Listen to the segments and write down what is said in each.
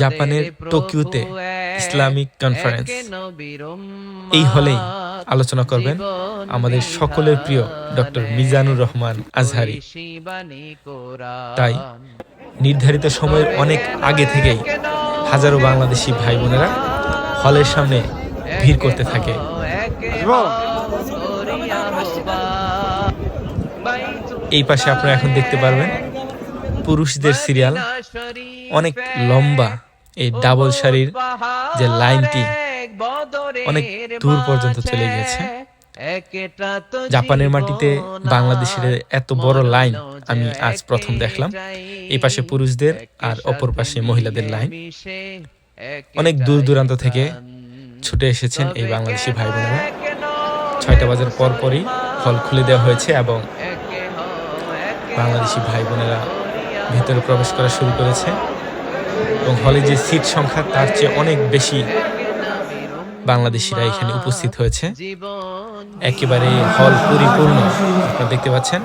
জাপানের টোকিওতে Islamic conference. এই হলেই আলোচনা করবেন আমাদের সকলের প্রিয় ডক্টর মিজানুর রহমান আজহারি। তাই নির্ধারিত সময়ের অনেক আগে থেকেই হাজারো বাংলাদেশি ভাই বোনেরা হলের সামনে ভিড় করতে থাকে। এই পাশে আপনারা এখন দেখতে পারবেন পুরুষদের সিরিয়াল অনেক লম্বা। এই ডাবল শাড়ির যে লাইনটি অনেক দূর পর্যন্ত চলে গিয়েছে। জাপানের মাটিতে বাংলাদেশের এত বড় লাইন আমি আজ প্রথম দেখলাম। এই পাশে পুরুষদের আর অপর পাশে মহিলাদের লাইন। অনেক দূর দূরান্ত থেকে ছুটে এসেছেন এই বাংলাদেশি ভাই বোনেরা ছয়টা বাজার পর পরই হল খুলে দেওয়া হয়েছে এবং বাংলাদেশি ভাই বোনেরা ভেতরে প্রবেশ করা শুরু করেছে এবং হলে যে সিট সংখ্যা, তার চেয়ে অনেক বেশি বাংলাদেশিরা এখানে উপস্থিত হয়েছে। একেবারে হল পরিপূর্ণ, আপনারা দেখতে পাচ্ছেন।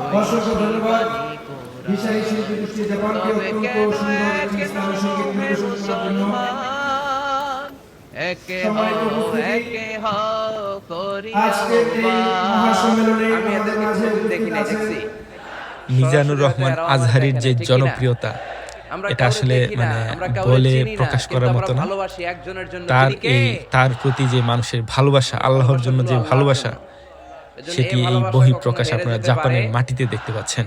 হিসারি শিল্পী গোষ্ঠী মিজানুর রহমান আজহারির যে জনপ্রিয়তা এটা আসলে মানে বলে প্রকাশ করার মতো না। তার এই তার প্রতি যে মানুষের ভালোবাসা আল্লাহর জন্য যে ভালোবাসা সেটি এই বহি প্রকাশ আপনারা জাপানের মাটিতে দেখতে পাচ্ছেন।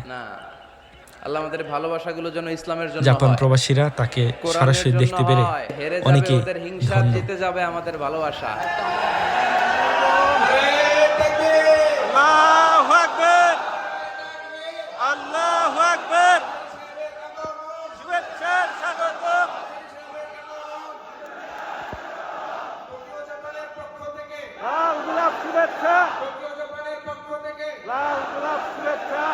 আল্লাহ আমাদের ভালোবাসাগুলো যেন ইসলামের জন্য জাপান প্রবাসীরা তাকে সরাসরি দেখতে পেরে জিতে যাবে আমাদের ভালোবাসা। লাল গোলাপ শুভেচ্ছা। লাল গোলাপ শুভেচ্ছা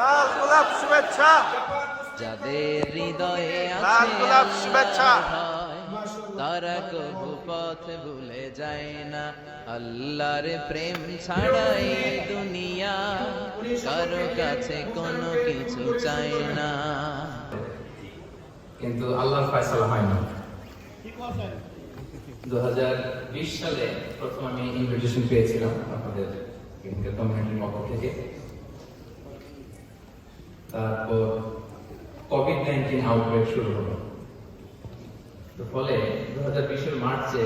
লাল গোলাপ শুভেচ্ছা। যাদের হৃদয়ে লাল গোলাপ শুভেচ্ছা। তারা কবু পথ ভুলে যায় না। আল্লাহর প্রেম ছাড়াই দুনিয়া কারও কাছে কোনো কিছু চায় না। কিন্তু আল্লাহর ফয়সালা হয় না। দু হাজার বিশ সালে প্রথম আমি ইনভিটেশন পেয়েছিলাম আপনাদের কমিউনিটির পক্ষ থেকে। তারপর কোভিড নাইন্টিন আউটব্রেক শুরু হলো। তো ফলে দু হাজার বিশের মার্চে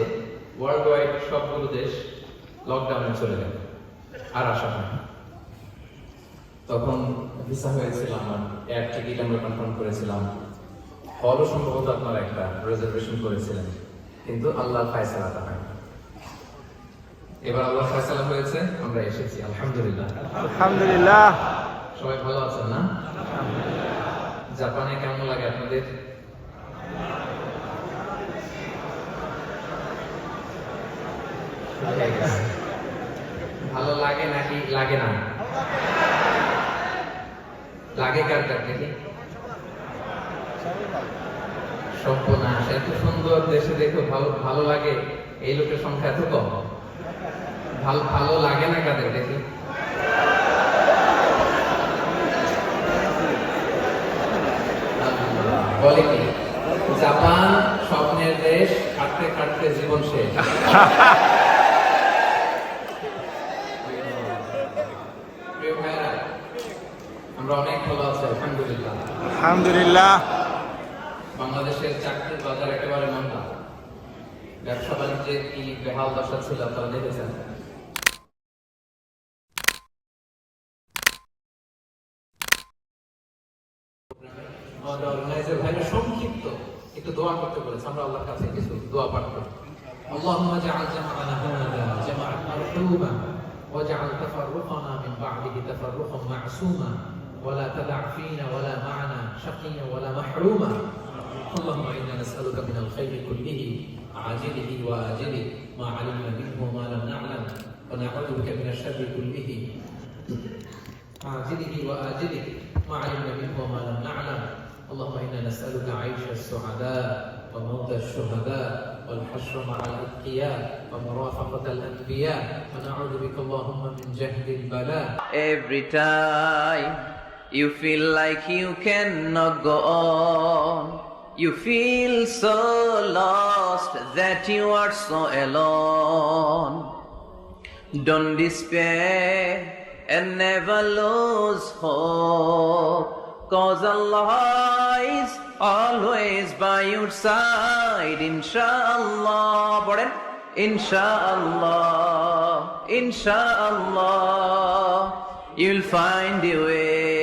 ওয়ার্ল্ড ওয়াইড সবগুলো দেশ লকডাউনে চলে গেল, আর আসা হয় তখন ভিসা হয়েছিল আমার এয়ার টিকিট আমরা কনফার্ম করেছিলাম। হলও সম্ভবত আপনারা একটা রিজার্ভেশন করেছিলেন। কিন্তু আল্লাহ ফায়সালাটা হয় এবার আল্লাহ ফায়সালা হয়েছে আমরা এসেছি আলহামদুলিল্লাহ। আলহামদুলিল্লাহ। সবাই ভালো আছেন না? জাপানে কেমন লাগে আপনাদের? ভালো লাগে নাকি লাগে না? লাগে কার কার দেখি সর্বনাশ, এত সুন্দর দেশে দেখো, ভালো ভালো লাগে। এই লোকের সংখ্যা এত কম। ভালো ভালো লাগে না কাদের বলে কি, জাপান স্বপ্নের দেশ, কাটতে কাটতে জীবন শেষ। আমরা অনেক ভালো আছি, আলহামদুলিল্লাহ। আলহামদুলিল্লাহ। বাংলাদেশের চাকরির বাজার একেবারে মন্দা ব্যবসা বাণিজ্যের কি বেহাল দশা ছিল আপনারা দেখেছেন আমাদের অর্গানাইজার ভাইরা সংক্ষিপ্ত একটু দোয়া করতে বলেছে আমরা আল্লাহর কাছে কিছু দোয়া পাঠ করি اللهم اجعل جمعنا هذا جمعا مرحوما واجعل تفرقنا من بعده تفرقا معصوما ولا تدع فينا ولا معنا شقيا ولا محروما اللهم إنا نسألك من الخير كله عاجله وآجله ما علمنا منه وما لم نعلم ونعوذ بك من الشر كله. عاجله وآجله ما علمنا منه وما لم نعلم. اللهم إنا نسألك عيش السعداء وموت الشهداء والحشر مع الأتقياء ومرافقة الأنبياء. ونعوذ بك اللهم من جهد البلاء. Every time you feel like you cannot go on You feel so lost that you are so alone. Don't despair and never lose hope. Cause Allah is always by your side. Inshallah. পড়েন Inshallah. Inshallah. You'll find a way.